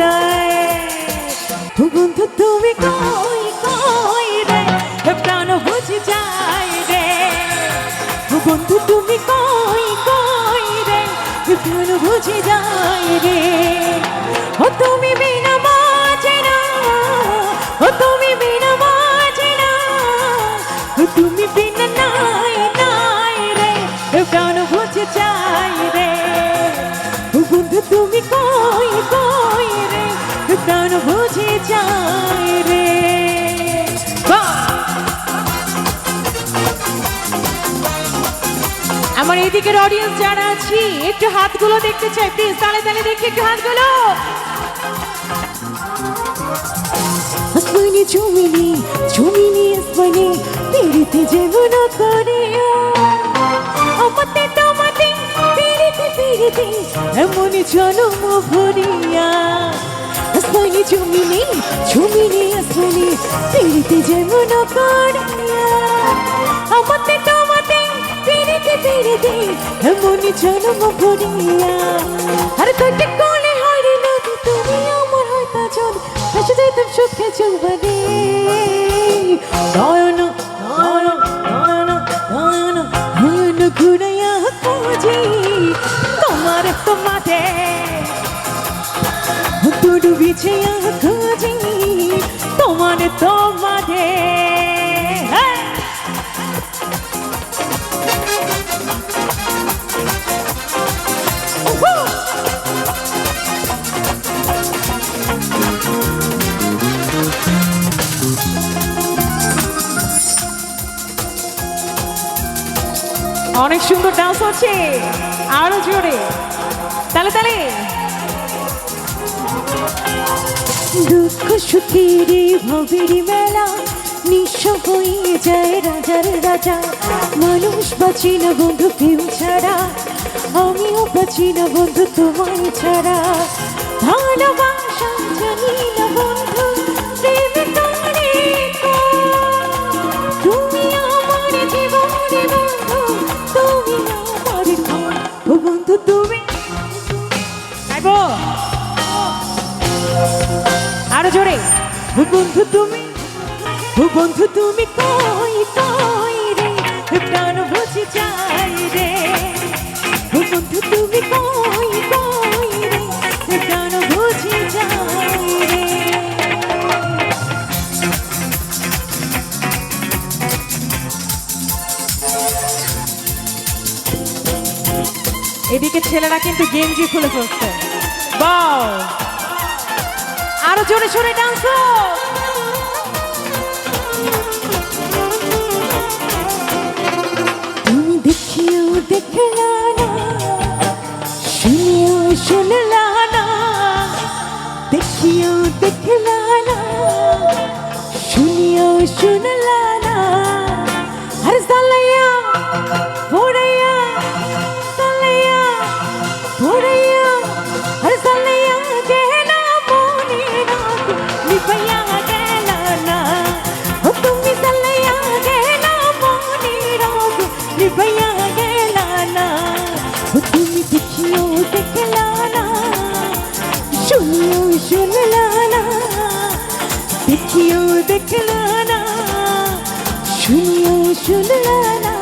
যায়। বন্ধু, তুমি কই কই রে? প্রাণ বুঝে যায় রে। বন্ধু, তুমি কই কই রে? প্রাণ বুঝে যায় রে। ও তুমি বিনা বাজে না ও তুমি বিনা বাজে না তুমি বিনা নাই নাই রে। প্রাণ বুঝে যায় এদিকের অডিয়েন্স যারা আছি, একটু হাতগুলো দেখতে চাই প্লিজ তালে তালে দেখি একটু হাতগুলো। আসমানি জমিনি জমিনি আসমানি, পেরিতে যেমন করে আমাতে তোমাতে, পেরিতে পেরিতে এমনই জনম ভরিয়া আসমানি জমিনি জমিনি আসমানি, পেরিতে যেমন করিয়া আমাতে তোমাতে দে এমনই জনম ভরিয়া। আর তোকে অনেক সুন্দর ডান্স হচ্ছে। আরও জোরে। তালে তালে। দুঃখ সুখের ভবের মেলা, নিঃস্ব হয়ে যায় রাজার রাজা। মানুষ বাঁচি না বন্ধু প্রেম ছাড়া, আমিও বাঁচি না বন্ধু তোমায় ছাড়া। ভালোবাসা জানি না বন্ধু জোরে। বন্ধু তুমি বন্ধু তুমি কই কই রে? প্রাণ বুঝে যাই রে। বন্ধু তুমি কই কই রে? প্রাণ বুঝে যাই রে। এদিকে ছেলেরা কিন্তু গেঞ্জি খুলে ফেলছে বাও আরও জোরে জোরে ডান্স তুমি দেখিও, দেখলা না, শুনিও, শুনলা না, দেখিও, দেখলা না, শুনিও, শুনলা শুনিও শুনলা না দেখিও দেখলা না শুনিও শুনলা না